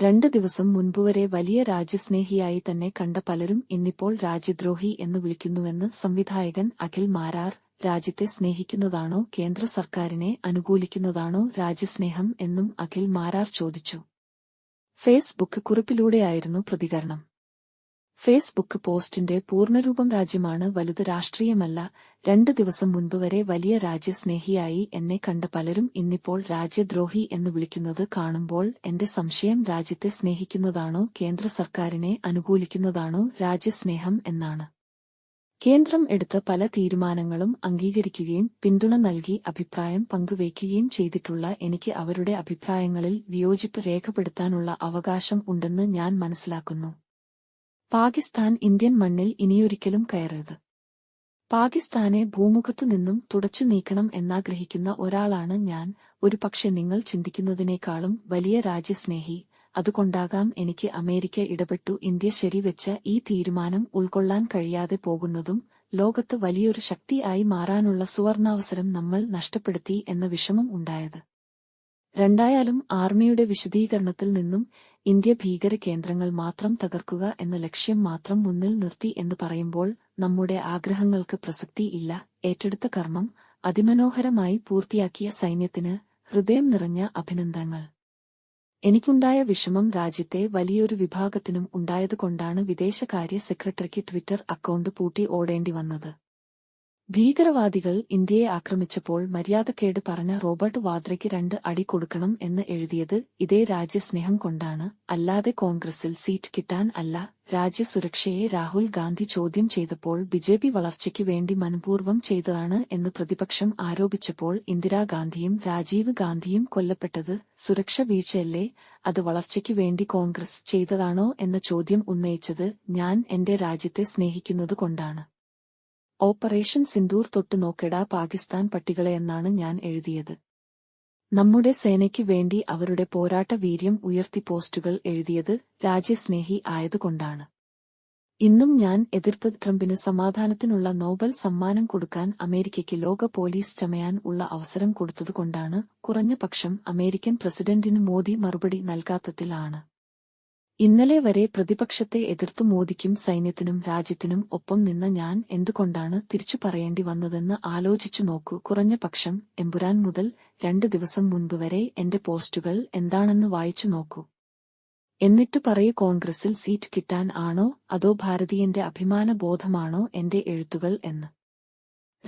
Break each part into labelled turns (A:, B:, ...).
A: രണ്ട് ദിവസം മുൻപുവരെ വലിയ രാജ്യസ്നേഹിയായി തന്നെ കണ്ട പലരും ഇന്നിപ്പോൾ രാജ്യദ്രോഹി എന്ന് വിളിക്കുന്നുവെന്ന് സംവിധായകൻ അഖിൽ മാരാർ രാജ്യത്തെ സ്നേഹിക്കുന്നതാണോ കേന്ദ്ര സർക്കാരിനെ അനുകൂലിക്കുന്നതാണോ രാജ്യസ്നേഹം എന്നും അഖിൽ മാരാർ ചോദിച്ചു. ഫേസ്ബുക്ക് കുറിപ്പിലൂടെയായിരുന്നു പ്രതികരണം. ഫേസ്ബുക്ക് പോസ്റ്റിന്റെ പൂർണരൂപം രാജ്യമാണ് വലുത് രാഷ്ട്രീയമല്ല. രണ്ട് ദിവസം മുൻപ് വരെ വലിയ രാജ്യസ്നേഹിയായി എന്നെ കണ്ട പലരും ഇന്നിപ്പോൾ രാജ്യദ്രോഹി എന്ന് വിളിക്കുന്നത് കാണുമ്പോൾ എന്റെ സംശയം രാജ്യത്തെ സ്നേഹിക്കുന്നതാണോ കേന്ദ്ര സർക്കാരിനെ അനുകൂലിക്കുന്നതാണോ രാജ്യസ്നേഹം എന്നാണ്. കേന്ദ്രം എടുത്ത പല തീരുമാനങ്ങളും അംഗീകരിക്കുകയും പിന്തുണ നൽകി അഭിപ്രായം പങ്കുവയ്ക്കുകയും ചെയ്തിട്ടുള്ള എനിക്ക് അവരുടെ അഭിപ്രായങ്ങളിൽ വിയോജിപ്പ് രേഖപ്പെടുത്താനുള്ള അവകാശം ഉണ്ടെന്ന് ഞാൻ മനസ്സിലാക്കുന്നു. പാകിസ്ഥാൻ ഇന്ത്യൻ മണ്ണിൽ ഇനിയൊരിക്കലും കയറരുത്. പാകിസ്ഥാനെ ഭൂമുഖത്തു നിന്നും തുടച്ചു നീക്കണം എന്നാഗ്രഹിക്കുന്ന ഒരാളാണ് ഞാൻ. ഒരു പക്ഷെ നിങ്ങൾ ചിന്തിക്കുന്നതിനേക്കാളും വലിയ രാജ്യസ്നേഹി. അതുകൊണ്ടാകാം എനിക്ക് അമേരിക്ക ഇടപെട്ടു. ഇന്ത്യ ശരിവെച്ച ഈ തീരുമാനം ഉൾക്കൊള്ളാൻ കഴിയാതെ പോകുന്നതും ലോകത്ത് വലിയൊരു ശക്തിയായി മാറാനുള്ള സുവർണാവസരം നമ്മൾ നഷ്ടപ്പെടുത്തി എന്ന വിഷമം ഉണ്ടായത്. രണ്ടായാലും ആർമിയുടെ വിശദീകരണത്തിൽ നിന്നും ഇന്ത്യ ഭീകര കേന്ദ്രങ്ങൾ മാത്രം തകർക്കുക എന്ന ലക്ഷ്യം മാത്രം മുന്നിൽ നിർത്തി എന്ന് പറയുമ്പോൾ നമ്മുടെ ആഗ്രഹങ്ങൾക്ക് പ്രസക്തി ഇല്ല. ഏറ്റെടുത്ത കർമ്മം അതിമനോഹരമായി പൂർത്തിയാക്കിയ സൈന്യത്തിന് ഹൃദയം നിറഞ്ഞ അഭിനന്ദനങ്ങൾ. എനിക്കുണ്ടായ വിഷമം രാജ്യത്തെ വലിയൊരു വിഭാഗത്തിനും ഉണ്ടായതുകൊണ്ടാണ് വിദേശകാര്യ സെക്രട്ടറിക്ക് ട്വിറ്റർ അക്കൗണ്ട് പൂട്ടി ഓടേണ്ടി വന്നത്. ഭീകരവാദികൾ ഇന്ത്യയെ ആക്രമിച്ചപ്പോൾ മര്യാദക്കേട് പറഞ്ഞ റോബർട്ട് വാദ്രയ്ക്ക് രണ്ട് അടി കൊടുക്കണം എന്ന് എഴുതിയത് ഇതേ രാജ്യസ്നേഹം കൊണ്ടാണ്. അല്ലാതെ കോൺഗ്രസിൽ സീറ്റ് കിട്ടാൻ അല്ല. രാജ്യസുരക്ഷയെ രാഹുൽ ഗാന്ധി ചോദ്യം ചെയ്തപ്പോൾ ബിജെപി വളർച്ചയ്ക്കു വേണ്ടി മനഃപൂർവം ചെയ്തതാണ് എന്ന് പ്രതിപക്ഷം ആരോപിച്ചപ്പോൾ ഇന്ദിരാഗാന്ധിയും രാജീവ് ഗാന്ധിയും കൊല്ലപ്പെട്ടത് സുരക്ഷ വീഴ്ചയല്ലേ? അത് വളർച്ചയ്ക്കു വേണ്ടി കോൺഗ്രസ് ചെയ്തതാണോ എന്ന ചോദ്യം ഉന്നയിച്ചത് ഞാൻ എന്റെ രാജ്യത്തെ സ്നേഹിക്കുന്നത് കൊണ്ടാണ്. ഓപ്പറേഷൻ സിന്ദൂർ തൊട്ട് നോക്കെടാ പാകിസ്ഥാൻ പട്ടികളെയെന്നാണ് ഞാൻ എഴുതിയത്. നമ്മുടെ സേനയ്ക്ക് വേണ്ടി അവരുടെ പോരാട്ട വീര്യം ഉയർത്തി പോസ്റ്റുകൾ എഴുതിയത് രാജ്യസ്നേഹി ആയതുകൊണ്ടാണ്. ഇന്നും ഞാൻ എതിർത്ത ട്രംപിന് സമാധാനത്തിനുള്ള നോബൽ സമ്മാനം കൊടുക്കാൻ അമേരിക്കയ്ക്ക് ലോക പോലീസ് ചമയാൻ ഉള്ള അവസരം കൊടുത്തതുകൊണ്ടാണ് കുറഞ്ഞ പക്ഷം അമേരിക്കൻ പ്രസിഡന്റിന് മോദി മറുപടി നൽകാത്തതിലാണ്. ഇന്നലെ വരെ പ്രതിപക്ഷത്തെ എതിർത്തു മോദിക്കും സൈന്യത്തിനും രാജ്യത്തിനും ഒപ്പം നിന്ന ഞാൻ എന്തുകൊണ്ടാണ് തിരിച്ചു പറയേണ്ടി വന്നതെന്ന് ആലോചിച്ചു നോക്കൂ. കുറഞ്ഞ പക്ഷം എമ്പുരാൻ മുതൽ രണ്ട് ദിവസം മുൻപ് വരെ എന്റെ പോസ്റ്റുകൾ എന്താണെന്ന് വായിച്ചു നോക്കൂ. എന്നിട്ട് പറയൂ കോൺഗ്രസിൽ സീറ്റ് കിട്ടാൻ ആണോ? അതോ ഭാരതീയന്റെ അഭിമാന ബോധമാണോ എന്റെ എഴുത്തുകൾ എന്ന്.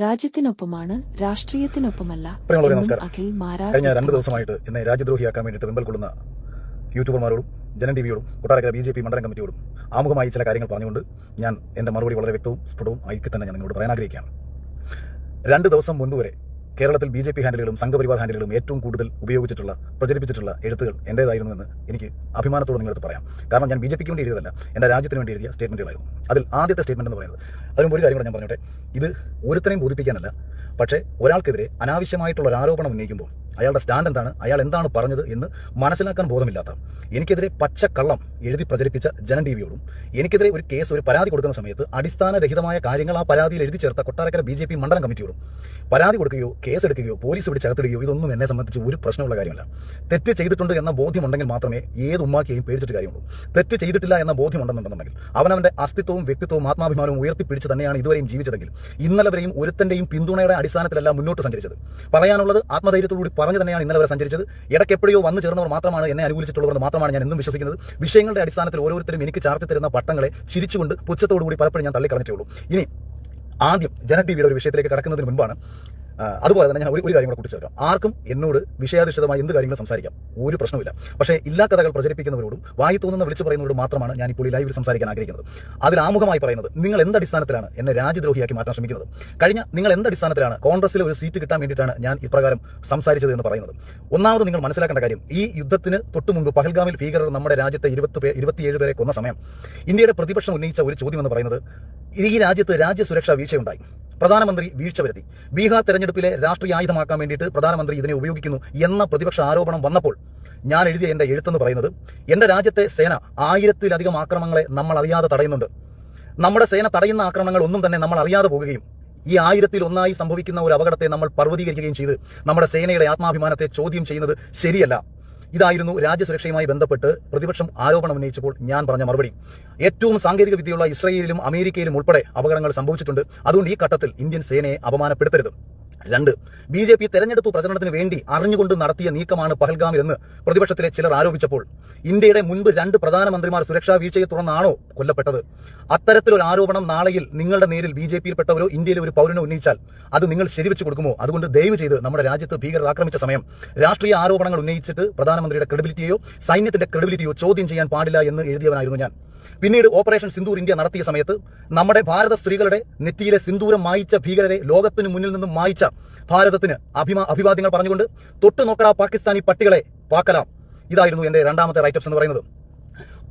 A: രാജ്യത്തിനൊപ്പമാണ് രാഷ്ട്രീയത്തിനൊപ്പമല്ല അഖിൽ മാരാ
B: കഴിഞ്ഞ രണ്ട് ദിവസമായിട്ട് എന്നെ രാജ്യദ്രോഹിയാക്കാൻ വേണ്ടിയിട്ട് വെമ്പൽ കൊള്ളുന്ന യൂട്യൂബർമാരോടും ജനൻ ടിവിയോടും കൊട്ടാരക്കര ബി ജെ പി മണ്ഡലം കമ്മിറ്റിയോടും ആമുഖമായി ചില കാര്യങ്ങൾ പറഞ്ഞുകൊണ്ട് ഞാൻ എന്റെ മറുപടി വളരെ വ്യക്തവും സ്ഫുടവും ആയിക്കി തന്നെ ഞാൻ നിങ്ങളോട് പറയാൻ ആഗ്രഹിക്കുകയാണ്. രണ്ട് ദിവസം മുൻപ് വരെ കേരളത്തിൽ ബി ജെ പി ഹാൻഡിലുകളും സംഘപരിവാർ ഹാൻഡിലുകളും ഏറ്റവും കൂടുതൽ ഉപയോഗിച്ചിട്ടുള്ള പ്രചരിപ്പിച്ചിട്ടുള്ള എഴുത്തുകൾ എന്റേതായിരുന്നുവെന്ന് എനിക്ക് അഭിമാനത്തോടെ നിങ്ങളടുത്ത് പറയാം. കാരണം ഞാൻ ബി ജെ പിക്ക് വേണ്ടി എഴുതിയതല്ല എന്റെ രാജ്യത്തിന് വേണ്ടി എഴുതിയ സ്റ്റേറ്റ്മെന്റുകളായിരുന്നു അതിൽ ആദ്യത്തെ സ്റ്റേറ്റ്മെന്റ് എന്ന് പറയുന്നത് അതിന് ഒരു കാര്യം കൂടെ ഞാൻ പറഞ്ഞോട്ടെ. ഇത് ഒരുത്തനെയും ബോധിപ്പിക്കാനല്ല പക്ഷേ ഒരാൾക്കെതിരെ അനാവശ്യമായിട്ടുള്ള ഒരു ആരോപണം ഉന്നയിക്കുമ്പോൾ അയാളുടെ സ്റ്റാൻഡ് എന്താണ്? അയാൾ എന്താണ് പറഞ്ഞത് എന്ന് മനസ്സിലാക്കാൻ ബോധമില്ലാത്ത എനിക്കെതിരെ പച്ചക്കള്ളം എഴുതി പ്രചരിപ്പിച്ച ജനൻ ടി വിയോടും എനിക്കെതിരെ ഒരു കേസ് ഒരു പരാതി കൊടുക്കുന്ന സമയത്ത് അടിസ്ഥാനരഹിതമായ കാര്യങ്ങൾ ആ പരാതിയിൽ എഴുതി ചേർത്ത കൊട്ടാരക്കര ബി ജെ പി മണ്ഡലം കമ്മിറ്റിയോടും പരാതി കൊടുക്കുകയോ കേസ് എടുക്കുകയോ പോലീസ് പിടിച്ചകത്തിടുകയോ ഇതൊന്നും എന്നെ സംബന്ധിച്ച് ഒരു പ്രശ്നമുള്ള കാര്യമല്ല. തെറ്റ് ചെയ്തിട്ടുണ്ട് എന്ന ബോധ്യമുണ്ടെങ്കിൽ മാത്രമേ ഏത് ഉമ്മാക്കിയും പേടിച്ചിട്ട് കാര്യമുള്ളൂ. തെറ്റ് ചെയ്തിട്ടില്ല എന്ന ബോധ്യമുണ്ടെന്നുണ്ടെന്നുണ്ടെങ്കിൽ അവനവന്റെ അസ്തിത്വവും വ്യക്തിത്വവും ആത്മാഭിമാനവും ഉയർത്തിപ്പിടിച്ച് തന്നെയാണ് ഇതുവരെയും ജീവിച്ചതെങ്കിൽ ഇന്നലെ വരെയും ഒരുത്തന്റെയും പിന്തുണയുടെ അടിസ്ഥാനത്തിലല്ല മുന്നോട്ട് സഞ്ചരിച്ചത്. പറയാനുള്ളത് ആത്മധൈര്യത്തോടുകൂടി പറഞ്ഞു തന്നെയാണ് ഇന്നലെ വരെ സഞ്ചരിച്ചത്. ഇടയ്ക്ക് എപ്പോഴോ വന്നു ചേർന്നവർ മാത്രമാണ് എന്നെ അനുകൂലിച്ചിട്ടുള്ളവർ മാത്രമാണ് ഞാൻ എന്നും വിശ്വസിക്കുന്നത്. വിഷയങ്ങളുടെ അടിസ്ഥാനത്തിൽ ഓരോരുത്തരും എനിക്ക് ചാർത്തി തരുന്ന പട്ടങ്ങളെ ചിരിച്ചുകൊണ്ട് പുച്ഛത്തോടുകൂടി പലപ്പോഴും ഞാൻ തള്ളിക്കളഞ്ഞിട്ടേ ഉള്ളൂ. ഇനി ആദ്യം ജന ടി ഒരു വിഷയത്തിലേക്ക് കടക്കുന്നതിന് മുൻപാണ് ആ, അതുപോലെ തന്നെ ഞാൻ ഒരു ഒരു കാര്യം കൂടെ കൂട്ടിച്ചേർക്കാം. ആർക്കും എന്നോട് വിഷയാധിഷ്ഠിതമായി എന്ത് കാര്യങ്ങളും സംസാരിക്കാം. ഒരു പ്രശ്നമില്ല പക്ഷേ ഇല്ലാ കഥകൾ പ്രചരിപ്പിക്കുന്നവരോടും വായി തോന്നുന്ന വിളിച്ചു പറയുന്നവരോട് മാത്രമാണ് ഞാൻ ഇപ്പോൾ ഈ ലൈവിൽ സംസാരിക്കാൻ ആഗ്രഹിക്കുന്നത്. അതിൽ ആമുഖമായി പറയുന്നത് നിങ്ങൾ എന്ത് അടിസ്ഥാനത്തിലാണ് എന്നെ രാജ്യദ്രോഹിയാക്കി മാറ്റാൻ ശ്രമിക്കുന്നത്? കഴിഞ്ഞ നിങ്ങൾ എന്ത് അടിസ്ഥാനത്തിലാണ് കോൺഗ്രസിൽ ഒരു സീറ്റ് കിട്ടാൻ വേണ്ടിയിട്ടാണ് ഞാൻ ഇപ്രകാരം സംസാരിച്ചത് എന്ന് പറയുന്നത്? ഒന്നാമത് നിങ്ങൾ മനസ്സിലാക്കേണ്ട കാര്യം ഈ യുദ്ധത്തിന് തൊട്ടു മുമ്പ് പഹൽഗാമിൽ ഭീകരർ നമ്മുടെ രാജ്യത്തെ ഇരുപത്തി ഇരുപത്തിയേഴ് പേരെ കൊന്ന സമയം ഇന്ത്യയുടെ പ്രതിപക്ഷം ഉന്നയിച്ച ഒരു ചോദ്യം എന്ന് പറയുന്നത് ഈ രാജ്യത്ത് രാജ്യസുരക്ഷാ വീഴ്ചയുണ്ടായി. പ്രധാനമന്ത്രി വീഴ്ച വരുത്തി. ബീഹാർ തെരഞ്ഞെടുപ്പിലെ രാഷ്ട്രീയ ആയുധമാക്കാൻ വേണ്ടിയിട്ട് പ്രധാനമന്ത്രി ഇതിനെ ഉപയോഗിക്കുന്നു എന്ന പ്രതിപക്ഷ ആരോപണം വന്നപ്പോൾ ഞാൻ എഴുതിയ എന്റെ എഴുത്തെന്ന് പറയുന്നത് എന്റെ രാജ്യത്തെ സേന ആയിരത്തിലധികം ആക്രമണങ്ങളെ നമ്മൾ അറിയാതെ തടയുന്നുണ്ട്. നമ്മുടെ സേന തടയുന്ന ആക്രമണങ്ങൾ ഒന്നും തന്നെ നമ്മൾ അറിയാതെ പോകുകയും ഈ ആയിരത്തിൽ ഒന്നായി സംഭവിക്കുന്ന ഒരു അപകടത്തെ നമ്മൾ പർവതീകരിക്കുകയും ചെയ്ത് നമ്മുടെ സേനയുടെ ആത്മാഭിമാനത്തെ ചോദ്യം ചെയ്യുന്നത് ശരിയല്ല. ഇതായിരുന്നു രാജ്യസുരക്ഷയുമായി ബന്ധപ്പെട്ട് പ്രതിപക്ഷം ആരോപണം ഉന്നയിച്ചപ്പോൾ ഞാൻ പറഞ്ഞ മറുപടി. ഏറ്റവും സാങ്കേതിക വിദ്യയുള്ള ഇസ്രയേലിലും അമേരിക്കയിലും ഉൾപ്പെടെ അപകടങ്ങൾ സംഭവിച്ചിട്ടുണ്ട്. അതുകൊണ്ട് ഈ ഘട്ടത്തിൽ ഇന്ത്യൻ സേനയെ അപമാനപ്പെടുത്തരുത്. രണ്ട് ബി ജെ പി തെരഞ്ഞെടുപ്പ് പ്രചരണത്തിന് വേണ്ടി അറിഞ്ഞുകൊണ്ട് നടത്തിയ നീക്കമാണ് പഹൽഗാമിൽ എന്ന് പ്രതിപക്ഷത്തിലെ ചിലർ ആരോപിച്ചപ്പോൾ ഇന്ത്യയുടെ മുൻപ് രണ്ട് പ്രധാനമന്ത്രിമാർ സുരക്ഷാ വീഴ്ചയെ തുടർന്നാണോ കൊല്ലപ്പെട്ടത്? അത്തരത്തിലൊരു ആരോപണം നാളെയിൽ നിങ്ങളുടെ നേരിൽ ബി ജെ പിയിൽപ്പെട്ടവരോ ഇന്ത്യയിലെ ഒരു പൗരനോ ഉന്നയിച്ചാൽ അത് നിങ്ങൾ ശരിവെച്ച് കൊടുക്കുമോ? അതുകൊണ്ട് ദയവ് ചെയ്ത് നമ്മുടെ രാജ്യത്ത് ഭീകരർ ആക്രമിച്ച സമയം രാഷ്ട്രീയ ആരോപണങ്ങൾ ഉന്നയിച്ചിട്ട് പ്രധാനമന്ത്രിയുടെ ക്രെഡിബിലിറ്റിയോ സൈന്യത്തിന്റെ ക്രെഡിബിലിറ്റിയോ ചോദ്യം ചെയ്യാൻ പാടില്ല എന്ന് എഴുതിയവനായിരുന്നു ഞാൻ. പിന്നീട് ഓപ്പറേഷൻ സിന്ദൂർ ഇന്ത്യ നടത്തിയ സമയത്ത് നമ്മുടെ ഭാരത സ്ത്രീകളുടെ നെറ്റിയിലെ സിന്ദൂരം മായിച്ച ഭീകരരെ ലോകത്തിന് മുന്നിൽ നിന്നും മായിച്ച ഭാരതത്തിന് അഭിമാ അഭിവാദ്യങ്ങൾ പറഞ്ഞുകൊണ്ട് തൊട്ടു നോക്കടാ പാകിസ്ഥാനി പട്ടികളെ പാക്കലാം ഇതായിരുന്നു എന്റെ രണ്ടാമത്തെ റൈറ്റപ്സ് എന്ന് പറയുന്നത്.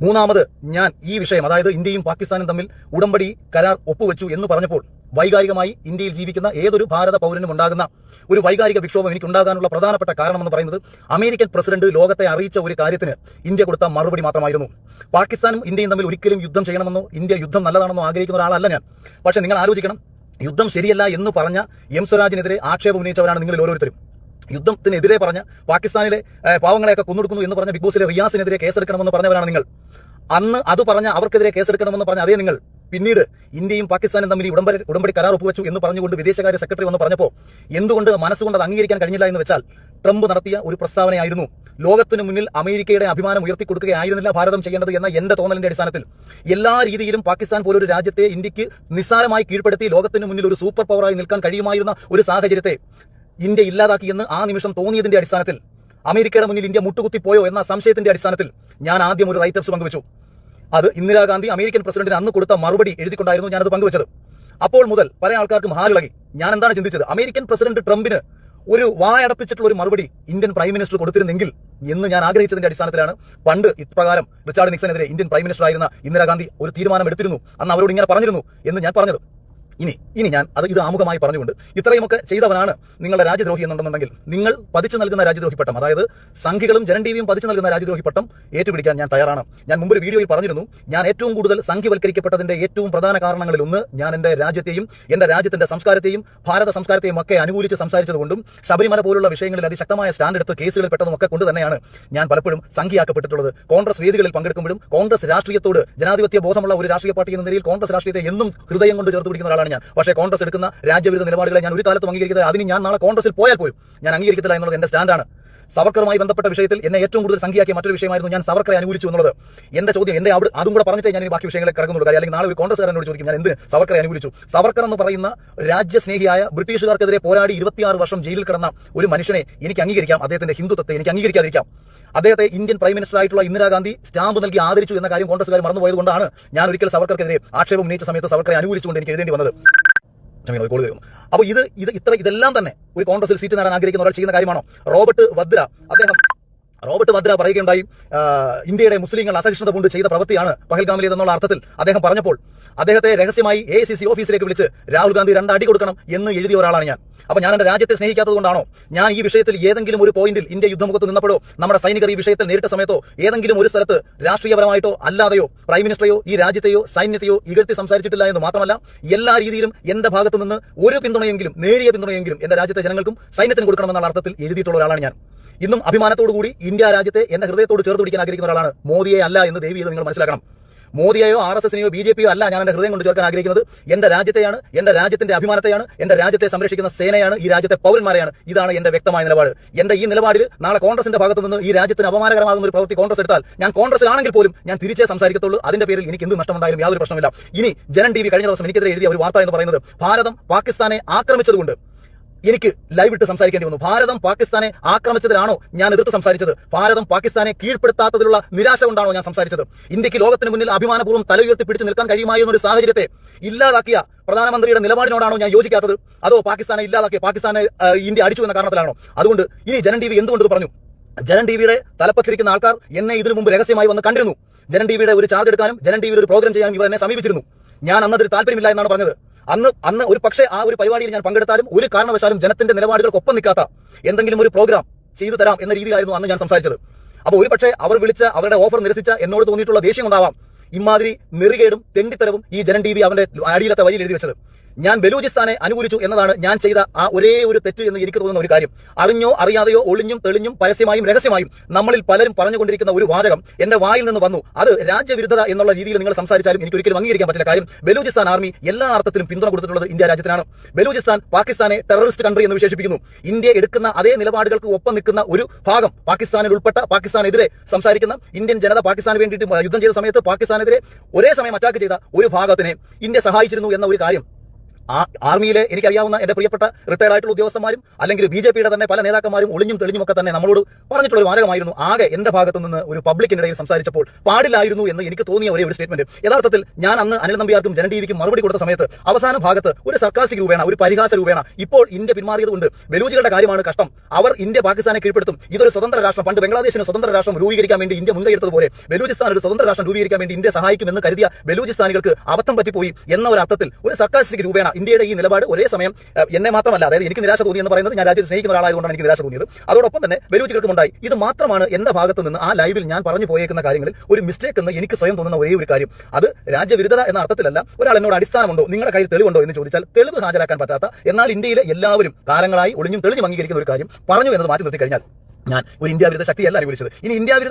B: മൂന്നാമത് ഞാൻ ഈ വിഷയം അതായത് ഇന്ത്യയും പാകിസ്ഥാനും തമ്മിൽ ഉടമ്പടി കരാർ ഒപ്പുവെച്ചു എന്ന് പറഞ്ഞപ്പോൾ വൈകാരികമായി ഇന്ത്യയിൽ ജീവിക്കുന്ന ഏതൊരു ഭാരത പൗരനും ഉണ്ടാകുന്ന ഒരു വൈകാരിക വിക്ഷോഭം എനിക്കുണ്ടാകാനുള്ള പ്രധാനപ്പെട്ട കാരണമെന്ന് പറയുന്നത് അമേരിക്കൻ പ്രസിഡന്റ് ലോകത്തെ അറിയിച്ച ഒരു കാര്യത്തിന് ഇന്ത്യ കൊടുത്ത മറുപടി മാത്രമായിരുന്നു. പാകിസ്ഥാനും ഇന്ത്യയും തമ്മിൽ ഒരിക്കലും യുദ്ധം ചെയ്യണമെന്നോ ഇന്ത്യ യുദ്ധം നല്ലതാണെന്നോ ആഗ്രഹിക്കുന്ന ഒരാളല്ല ഞാൻ. പക്ഷെ നിങ്ങൾ ആലോചിക്കണം യുദ്ധം ശരിയല്ല എന്ന് പറഞ്ഞ എം സ്വരാജിനെതിരെ ആക്ഷേപം ഉന്നയിച്ചവരാണ് നിങ്ങൾ ഓരോരുത്തരും. യുദ്ധത്തിനെതിരെ പറഞ്ഞ പാകിസ്ഥാനിലെ പാവങ്ങളെയൊക്കെ കൊന്നൊടുക്കുന്നു എന്ന് പറഞ്ഞ ബിഗ് ബോസിലെ റിയാസിനെതിരെ കേസെടുക്കണമെന്ന് പറഞ്ഞവരാണ് നിങ്ങൾ. അന്ന് അത് പറഞ്ഞ അവർക്കെതിരെ കേസെടുക്കണമെന്ന് പറഞ്ഞ അതേ നിങ്ങൾ. പിന്നീട് ഇന്ത്യയും പാകിസ്ഥാനും തമ്മിൽ ഉടമ്പടി ഉടമ്പടി കരാർ ഒപ്പുവെച്ചു എന്ന് പറഞ്ഞുകൊണ്ട് വിദേശകാര്യ സെക്രട്ടറി വന്ന് പറഞ്ഞപ്പോൾ എന്തുകൊണ്ട് മനസ്സുകൊണ്ട് അത് അംഗീകരിക്കാൻ കഴിഞ്ഞില്ല എന്ന് വെച്ചാൽ ട്രംപ് നടത്തിയ ഒരു പ്രസ്താവനയായിരുന്നു. ലോകത്തിനു മുന്നിൽ അമേരിക്കയുടെ അഭിമാനം ഉയർത്തി കൊടുക്കുകയായിരുന്നില്ല ഭാരതം ചെയ്യേണ്ടത് എന്ന എന്റെ തോന്നലിന്റെ അടിസ്ഥാനത്തിൽ. എല്ലാ രീതിയിലും പാകിസ്ഥാൻ പോലൊരു രാജ്യത്തെ ഇന്ത്യയ്ക്ക് നിസ്സാരമായി കീഴ്പ്പെടുത്തി ലോകത്തിന് മുന്നിൽ ഒരു സൂപ്പർ പവറായി നിൽക്കാൻ കഴിയുമായിരുന്ന ഒരു സാഹചര്യത്തെ ഇന്ത്യ ഇല്ലാതാക്കിയെന്ന് ആ നിമിഷം തോന്നിയതിന്റെ അടിസ്ഥാനത്തിൽ അമേരിക്കയുടെ മുന്നിൽ ഇന്ത്യ മുട്ടുകുത്തി പോയോ എന്ന സംശയത്തിന്റെ അടിസ്ഥാനത്തിൽ ഞാൻ ആദ്യം ഒരു റൈറ്റപ്സ് പങ്കുവച്ചു. അത് ഇന്ദിരാഗാന്ധി അമേരിക്കൻ പ്രസിഡന്റിന് അന്ന് കൊടുത്ത മറുപടി എഴുതിക്കൊണ്ടായിരുന്നു ഞാനത് പങ്കുവച്ചത്. അപ്പോൾ മുതൽ പല ആൾക്കാർക്കും ഹാലിളകി ഞാൻ എന്താണ് ചിന്തിച്ചത്? അമേരിക്കൻ പ്രസിഡന്റ് ട്രംപിന് ഒരു വായടപ്പിച്ചിട്ടുള്ള ഒരു മറുപടി ഇന്ത്യൻ പ്രൈം മിനിസ്റ്റർ കൊടുത്തിരുന്നെങ്കിൽ എന്ന് ഞാൻ ആഗ്രഹിച്ചതിന്റെ അടിസ്ഥാനത്തിലാണ് പണ്ട് ഇപ്രകാരം റിച്ചാർഡ് നിക്സനെതിരെ ഇന്ത്യൻ പ്രൈം മിനിസ്റ്റർ ആയിരുന്ന ഇന്ദിരാഗാന്ധി ഒരു തീരുമാനം എടുത്തിരുന്നു. അന്ന് അവരോട് ഇങ്ങനെ പറഞ്ഞിരുന്നു എന്ന് ഞാൻ പറഞ്ഞത്. ഇനി ഇനി ഞാൻ അത് ഇത് ആമുഖമായി പറഞ്ഞുകൊണ്ട് ഇത്രയുമൊക്കെ ചെയ്തവനാണ് നിങ്ങളുടെ രാജ്യദ്രോഹി എന്നുണ്ടെന്നുണ്ടെങ്കിൽ നിങ്ങൾ പതിച്ചു നൽകുന്ന രാജ്യദ്രോഹി പട്ടം അതായത് സംഘികളും ജനൻ ടിവിയും പതിച്ചു നൽകുന്ന രാജ്യദ്രോഹി പട്ടം ഏറ്റുപിടിക്കാൻ ഞാൻ തയ്യാറാണ്. ഞാൻ മുമ്പ് ഒരു വീഡിയോയിൽ പറഞ്ഞിരുന്നു ഞാൻ ഏറ്റവും കൂടുതൽ സംഘിവൽക്കരിക്കപ്പെട്ടതിന്റെ ഏറ്റവും പ്രധാന കാരണങ്ങളിൽ ഒന്ന് ഞാൻ എന്റെ രാജ്യത്തെയും എന്റെ രാജ്യത്തിന്റെ സംസ്കാരത്തെയും ഭാരത സംസ്കാരത്തെയും ഒക്കെ അനുകൂലിച്ച് സംസാരിച്ചതുകൊണ്ടും ശബരിമല പോലുള്ള വിഷയങ്ങളിൽ അതിശക്തമായ സ്റ്റാൻഡ് എടുത്ത് കേസുകളിൽ പെട്ടതും ഒക്കെ കൊണ്ട് തന്നെയാണ് ഞാൻ പലപ്പോഴും സംഘിയാക്കപ്പെട്ടിട്ടുള്ളത്. കോൺഗ്രസ് വേദികളിൽ പങ്കെടുക്കുമ്പോഴും കോൺഗ്രസ് രാഷ്ട്രീയത്തോട് ജനാധിപത്യ ബോധമുള്ള ഒരു രാഷ്ട്രീയ പാർട്ടി എന്ന നിലയിൽ കോൺഗ്രസ് രാഷ്ട്രീയത്തെ എന്നും ഹൃദയം കൊണ്ട് ചേർത്ത് പിടിക്കുന്ന ഒരാളാണ് ഞാൻ പക്ഷേ കോൺഗ്രസ് എടുക്കുന്ന രാജ്യവിരുദ്ധ നിലപാടുകളെ ഞാൻ ഒരു കാലത്തും അംഗീകരിക്കുന്നത് അതിന് ഞാൻ നാളെ കോൺഗ്രസിൽ പോയാൽ പോലും ഞാൻ അംഗീകരിക്കത്തില്ല എന്നുള്ളത് എന്റെ സ്റ്റാൻഡാണ്. സവർക്കറുമായി ബന്ധപ്പെട്ട വിഷയത്തിൽ എന്നെ ഏറ്റവും കൂടുതൽ സംഖ്യയാക്കിയ മറ്റൊരു വിഷയമായിരുന്നു ഞാൻ സവർക്കറെ അനുകൂലിച്ചു എന്നുള്ളത്. എന്റെ ചോദ്യം എന്റെ അവിടെ അതും കൂടെ പറഞ്ഞിട്ടേ ഞാൻ ബാക്കി വിഷയങ്ങളെ കിടക്കുന്നുള്ളൂ. കാര്യം അല്ലെങ്കിൽ നാളെ ഒരു കോൺഗ്രസ്സുകാരനോട് ചോദിക്കും ഞാൻ എന്ത് സവർക്കറെ അനുകൂലിച്ചു? സവർക്കർ എന്ന് പറയുന്ന രാജ്യസ്നേഹിയായ ബ്രിട്ടീഷുകാർക്കെതിരെ പോരാടി ഇരുപത്തിയാറ് വർഷം ജയിലിൽ കിടന്ന ഒരു മനുഷ്യനെ എനിക്ക് അംഗീകരിക്കാം. അദ്ദേഹത്തിന്റെ ഹിന്ദുത്വത്തെ എനിക്ക് അംഗീകരിക്കാതിരിക്കാം. അദ്ദേഹത്തെ ഇന്ത്യൻ പ്രൈം മിനിസ്റ്റർ ആയിട്ടുള്ള ഇന്ദിരാഗാന്ധി സ്റ്റാമ്പ് നൽകി ആദരിച്ചു എന്ന കാര്യം കോൺഗ്രസ്സുകാർ മറന്നുപോയതുകൊണ്ടാണ് ഞാൻ ഒരിക്കൽ സവർക്കർക്കെതിരെ ആക്ഷേപം ഉന്നയിച്ച സമയത്ത് സവർക്കറെ അനുകൂലിച്ചുകൊണ്ട് എനിക്ക് എഴുതേണ്ടി വന്നത്. ക്ഷമിക്കണം, ഒരു കോൾ അപ്പോൾ ഇത് ഇത് ഇത്ര ഇതെല്ലാം തന്നെ ഒരു കോൺഗ്രസിൽ സീറ്റ് നേടാൻ ആഗ്രഹിക്കുന്ന ഒരാൾ ചെയ്യുന്ന കാര്യമാണോ? റോബർട്ട് വദ്ര അദ്ദേഹം റോബർട്ട് വദ്ര പറയുകയുണ്ടായി ഇന്ത്യയുടെ മുസ്ലിങ്ങൾ അസഹിഷ്ണുത കൊണ്ട് ചെയ്ത പ്രവൃത്തിയാണ് പഹൽഗാമിലേതെന്നുള്ള അർത്ഥത്തിൽ അദ്ദേഹം പറഞ്ഞപ്പോൾ അദ്ദേഹത്തെ രഹസ്യമായി എ സി സി ഓഫീസിലേക്ക് വിളിച്ച് രാഹുൽ ഗാന്ധി രണ്ട് അടി കൊടുക്കണം എന്ന് എഴുതിയ ഒരാളാണ് ഞാൻ. അപ്പൊ ഞാൻ എന്റെ രാജ്യത്തെ സ്നേഹിക്കാത്തത് കൊണ്ടാണോ? ഞാൻ ഈ വിഷയത്തിൽ ഏതെങ്കിലും ഒരു പോയിന്റിൽ ഇന്ത്യ യുദ്ധമുഖത്ത് നിന്നപ്പോഴോ നമ്മുടെ സൈനികർ ഈ വിഷയത്തിൽ നേരിട്ട സമയത്തോ ഏതെങ്കിലും ഒരു സ്ഥലത്ത് രാഷ്ട്രീയപരമായിട്ടോ അല്ലാതെയോ പ്രൈം മിനിസ്റ്ററെയോ ഈ രാജ്യത്തെയോ സൈന്യത്തെയോ ഇകഴ്ത്തി സംസാരിച്ചിട്ടില്ല എന്ന് മാത്രമല്ല എല്ലാ രീതിയിലും എന്റെ ഭാഗത്തു നിന്ന് ഒരു പിന്തുണയെങ്കിലും നേരിയ പിന്തുണയെങ്കിലും എന്റെ രാജ്യത്തെ ജനങ്ങൾക്കും സൈന്യത്തിന് കൊടുക്കണമെന്നുള്ള അർത്ഥത്തിൽ എഴുതിയിട്ടുള്ള ഒരാളാണ് ഞാൻ. ഇന്നും അഭിമാനത്തോടു കൂടി ഇന്ത്യ രാജ്യത്തെ എന്റെ ഹൃദയത്തോട് ചേർത്ത് പിടിക്കാൻ ആഗ്രഹിക്കുന്ന ഒരാളാണ് മോദിയെ അല്ല എന്ന് ദേവി നിങ്ങൾ മനസ്സിലാക്കണം. മോദിയെയോ ആർ എസ് എസിനെയോ ബി ജെ പിയോ അല്ല ഞാൻ എന്റെ ഹൃദയം കൊണ്ട് ചേർക്കാൻ ആഗ്രഹിക്കുന്നത്. എന്റെ രാജ്യത്തെയാണ് എന്റെ രാജ്യത്തിന്റെ അഭിമാനത്തെയാണ് എന്റെ രാജ്യത്തെ സംരക്ഷിക്കുന്ന സേനയാണ് ഈ രാജ്യത്തെ പൗരന്മാരെയാണ്. ഇതാണ് എന്റെ വ്യക്തമായ നിലപാട്. എന്റെ ഈ നിലപാടിൽ നാളെ കോൺഗ്രസിന്റെ ഭാഗത്ത് നിന്ന് ഈ രാജ്യത്തിന് അപമാനകരമാകുന്ന ഒരു പ്രവൃത്തി കോൺഗ്രസ് എടുത്താൽ ഞാൻ കോൺഗ്രസിലാണെങ്കിൽ പോലും ഞാൻ തിരിച്ചേ സംസാരിക്കത്തുള്ളൂ. അതിന്റെ പേരിൽ എനിക്ക് എന്ത് നഷ്ടമുണ്ടായാലും യാതൊരു പ്രശ്നമില്ല ഇനി ജനൻ ടി വി കഴിഞ്ഞ ദിവസം എനിക്കെതിരെ എഴുതിയ ഒരു വാർത്ത എന്ന് പറയുന്നത് ഭാരതം പാകിസ്ഥാനെ ആക്രമിച്ചതുകൊണ്ട് എനിക്ക് ലൈവ് ഇട്ട് സംസാരിക്കേണ്ടി വന്നു. ഭാരതം പാകിസ്ഥാനെ ആക്രമിച്ചതിലാണോ ഞാൻ എതിർത്ത് സംസാരിച്ചത്? ഭാരതം പാകിസ്ഥാനെ കീഴ്പ്പെടുത്താത്തതിലുള്ള നിരാശ കൊണ്ടാണോ ഞാൻ സംസാരിച്ചത്? ഇന്ത്യയ്ക്ക് ലോകത്തിന് മുന്നിൽ അഭിമാനപൂർവം ഉയർത്തി പിടിച്ചു നിൽക്കാൻ കഴിയുമായിരുന്ന ഒരു സാഹചര്യത്തെ ഇല്ലാതാക്കിയ പ്രധാനമന്ത്രിയുടെ നിലപാടിനോടാണോ ഞാൻ യോജിക്കാത്തത്? അതോ പാകിസ്ഥാനെ ഇല്ലാതാക്കിയ പാകിസ്ഥാനെ ഇന്ത്യ അടിച്ചു എന്ന കാരണത്തിലാണോ? അതുകൊണ്ട് ഇനി ജനൻ ടി വി എന്തുകൊണ്ട് പറഞ്ഞു? ജനൻ ടി വിയുടെ തലപ്പത്തിരിക്കുന്ന ആൾക്കാർ എന്നെ ഇതിനു മുമ്പ് രഹസ്യമായി വന്ന് കണ്ടിരുന്നു. ജനൻ ടി വിയുടെ ഒരു ചാർജ് എടുക്കാനും ജനൻ ടി വിയുടെ ഒരു പ്രോഗ്രാം ചെയ്യാനും ഇവർ എന്നെ സമീപിച്ചിരുന്നു. ഞാൻ അന്നതിൽ താല്പര്യമില്ല എന്നാണ് പറഞ്ഞത്. അന്ന് അന്ന് ഒരു പക്ഷേ ആ ഒരു പരിപാടിയിൽ ഞാൻ പങ്കെടുത്താലും ഒരു കാരണവശാലും ജനത്തിന്റെ നിലപാടുകൾക്കൊപ്പം നിൽക്കാത്ത എന്തെങ്കിലും ഒരു പ്രോഗ്രാം ചെയ്തു തരാം എന്ന രീതിയിലായിരുന്നു അന്ന് ഞാൻ സംസാരിച്ചത്. അപ്പോൾ ഒരു പക്ഷേ അവർ വിളിച്ച അവരുടെ ഓഫർ നിരസിച്ച എന്നോട് തോന്നിയിട്ടുള്ള ദേഷ്യം ഉണ്ടാവാം ഇമാതിരി നെറികേടും തെണ്ടിത്തരവും ഈ ജനൻ ടി വി അവന്റെ അടിയിലത്തെ വരിയിൽ എഴുതി വെച്ചത്. ഞാൻ ബലൂചിസ്ഥാനെ അനുകൂലിച്ചു എന്നതാണ് ഞാൻ ചെയ്ത ആ ഒരേ ഒരു തെറ്റ് എന്ന് എനിക്ക് തോന്നുന്ന ഒരു കാര്യം. അറിഞ്ഞോ അറിയാതെയോ ഒളിഞ്ഞും തെളിഞ്ഞും പരസ്യമായും രഹസ്യമായും നമ്മളിൽ പലരും പറഞ്ഞുകൊണ്ടിരിക്കുന്ന ഒരു വാചകം എന്റെ വായിൽ നിന്ന് വന്നു. അത് രാജ്യവിരുദ്ധത എന്നുള്ള രീതിയിൽ നിങ്ങൾ സംസാരിച്ചാലും എനിക്ക് ഒരിക്കലും അംഗീകരിക്കാൻ പറ്റില്ല. കാര്യം ബലൂചിസ്ഥാൻ ആർമി എല്ലാ അർത്ഥത്തിലും പിന്തുണ കൊടുത്തിട്ടുള്ളത് ഇന്ത്യ രാജ്യത്തിനാണ്. ബലൂചിസ്ഥാൻ പാകിസ്ഥാനെ ടെററിസ്റ്റ് കൺട്രി എന്ന് വിശേഷിപ്പിക്കുന്നു. ഇന്ത്യ എടുക്കുന്ന അതേ നിലപാടുകൾക്ക് ഒപ്പം നിൽക്കുന്ന ഒരു ഭാഗം പാകിസ്ഥാനിൽ ഉൾപ്പെട്ട പാകിസ്ഥാനെതിരെ സംസാരിക്കുന്ന ഇന്ത്യൻ ജനത പാകിസ്ഥാന് വേണ്ടിയിട്ട് യുദ്ധം ചെയ്ത സമയത്ത് പാകിസ്ഥാനെതിരെ ഒരേ സമയം അറ്റാക്ക് ചെയ്ത ഒരു ഭാഗത്തിനെ ഇന്ത്യ സഹായിച്ചിരുന്നു എന്ന ഒരു കാര്യം ആ ആർമിയിലെ എനിക്കറിയാവുന്ന എന്റെ പ്രിയപ്പെട്ട റിട്ടയർഡ് ആയിട്ടുള്ള ഉദ്യോഗസ്ഥന്മാരും അല്ലെങ്കിൽ ബി ജെ പിയുടെ തന്നെ പല നേതാക്കന്മാരും ഒളിഞ്ഞും തെളിഞ്ഞും ഒക്കെ തന്നെ നമ്മളോട് പറഞ്ഞിട്ടുള്ള ഒരു വാചകമായിരുന്നു. ആകെ എന്റെ ഭാഗത്തു നിന്ന് ഒരു പബ്ലിക്കിനിടയിൽ സംസാരിച്ചപ്പോൾ പാടില്ലായിരുന്നു എന്ന് എനിക്ക് തോന്നിയ ഒരേ ഒരു സ്റ്റേറ്റ്മെന്റ് യഥാർത്ഥത്തിൽ ഞാൻ അന്ന് അനിൽ നമ്പിയാർക്കും ജനടീവിക്കും മറുപടി കൊടുത്ത സമയത്ത് അവസാന ഭാഗത്ത് ഒരു സർക്കാസ്റ്റിക് രൂപേണ ഒരു പരിഹാസ രൂപേണ ഇപ്പോൾ ഇന്ത്യ പിന്മാറിയതുകൊണ്ട് ബലൂജികളുടെ കാര്യമാണ് കഷ്ടം. അവർ ഇന്ത്യ പാകിസ്ഥാനെ കീഴ്പ്പെടുത്തും. ഇതൊരു സ്വതന്ത്ര രാഷ്ട്രം പണ്ട് ബംഗ്ലാദേശിന് സ്വതന്ത്ര രാഷ്ട്രം രൂപീകരിക്കാൻ വേണ്ടി ഇന്ത്യ മുൻകൈയെടുത്തതുപോലെ ബലൂചിസ്ഥാൻ ഒരു സ്വതന്ത്ര രാഷ്ട്രം രൂപീകരിക്കാൻ വേണ്ടി ഇന്ത്യ സഹായിക്കുമെന്ന് കരുതിയ ബലൂചിസ്ഥാനികൾക്ക് അബദ്ധം പറ്റിപ്പോയി എന്ന ഒരു അർത്ഥത്തിൽ ഒരു സർക്കാസ്റ്റിക് രൂപേണ ഇന്ത്യയുടെ ഈ നിലപാട് ഒരേ സമയം എന്നെ മാത്രമല്ല അതായത് എനിക്ക് നിരാശ തോന്നി എന്ന് പറയുന്നത് ഞാൻ രാജ്യത്തെ സ്നേഹിക്കുന്ന ഒരാളായതുകൊണ്ടാണ് എനിക്ക് നിരാശ തോന്നിയത് അതോടൊപ്പം തന്നെ ബലൂച്ചുകൾക്കും ഉണ്ടായി ഇത് മാത്രമാണ് എന്റെ ഭാഗത്ത് നിന്ന് ആ ലൈവിൽ ഞാൻ പറഞ്ഞു പോയേക്കുന്ന കാര്യങ്ങളിൽ ഒരു മിസ്റ്റേക്ക് എന്ന് എനിക്ക് സ്വയം തോന്നുന്ന ഒരേ ഒരു കാര്യം. അത് രാജ്യവിരുദ്ധത എന്ന അർത്ഥത്തിലല്ല ഒരാൾ എന്നോട് അടിസ്ഥാനമുണ്ടോ നിങ്ങളുടെ കയ്യിൽ തെളിവുണ്ടോ എന്ന് ചോദിച്ചാൽ തെളിവ് ഹാജരാക്കാൻ പറ്റാത്ത എന്നാൽ ഇന്ത്യയിലെ എല്ലാവരും കാലങ്ങളായി ഒളിഞ്ഞും തെളിഞ്ഞും അംഗീകരിക്കുന്ന ഒരു കാര്യം പറഞ്ഞു എന്നത് മാറ്റി നിർത്തി കഴിഞ്ഞാൽ ഞാൻ ഒരു ഇന്ത്യ വിരുദ്ധ ശക്തിയല്ല അനുകൂലിച്ചത് ഇനി ഇന്ത്യ വിരുദ്ധ